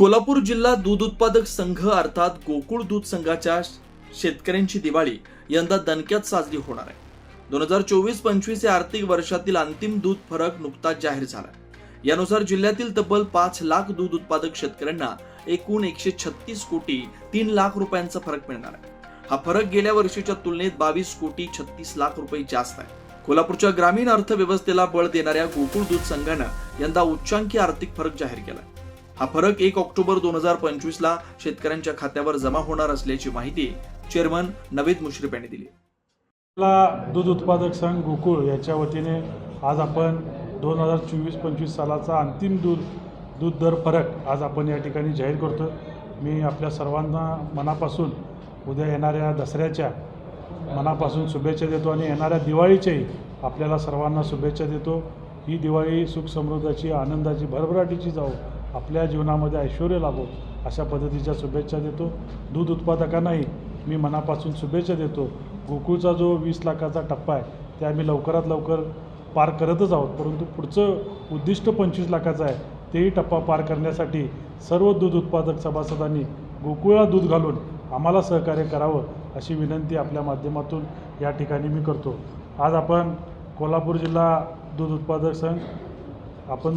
कोल्हापूर जिल्हा दूध उत्पादक संघ अर्थात गोकुळ दूध संघाच्या शेतकऱ्यांची दिवाळी यंदा दणक्यात साजरी होणार आहे. दोन हजार चोवीस पंचवीस या आर्थिक वर्षातील अंतिम दूध फरक नुकताच जाहीर झाला. यानुसार जिल्ह्यातील तब्बल पाच लाख दूध उत्पादक शेतकऱ्यांना एकूण एकशे छत्तीस कोटी तीन लाख रुपयांचा फरक मिळणार आहे. हा फरक गेल्या वर्षीच्या तुलनेत बावीस कोटी छत्तीस लाख रुपये जास्त आहे. कोल्हापूरच्या ग्रामीण अर्थव्यवस्थेला बळ देणाऱ्या गोकुळ दूध संघानं यंदा उच्चांकी आर्थिक फरक जाहीर केला हा फरक एक ऑक्टोबर दोन हजार पंचवीसला शेतकऱ्यांच्या खात्यावर जमा होणार असल्याची माहिती चेअरमन नवीद मुश्रीफ यांनी दिली. दूध उत्पादक संघ गोकुळ याच्या वतीने आज आपण दोन हजार चोवीस पंचवीस सालाचा अंतिम दूध दूध दर फरक आज आपण या ठिकाणी जाहीर करतो. मी आपल्या सर्वांना मनापासून उद्या येणाऱ्या दसऱ्याच्या मनापासून शुभेच्छा देतो आणि येणाऱ्या दिवाळीच्याही आपल्याला सर्वांना शुभेच्छा देतो. ही दिवाळी सुख समृद्धाची आनंदाची भरभराटीची जाऊ आपल्या जीवनामध्ये ऐश्वर लाभो अशा पद्धतीच्या शुभेच्छा देतो. दूध उत्पादकांनाही मी मनापासून शुभेच्छा देतो. गोकुळचा जो वीस लाखाचा टप्पा आहे ते आम्ही लवकरात लवकर पार करतच आहोत. परंतु पुढचं उद्दिष्ट पंचवीस लाखाचं आहे तेही टप्पा पार करण्यासाठी सर्व दूध उत्पादक सभासदांनी गोकुळला दूध घालून आम्हाला सहकार्य करावं अशी विनंती आपल्या माध्यमातून या ठिकाणी मी करतो. आज आपण कोल्हापूर जिल्हा दूध उत्पादक संघ आपण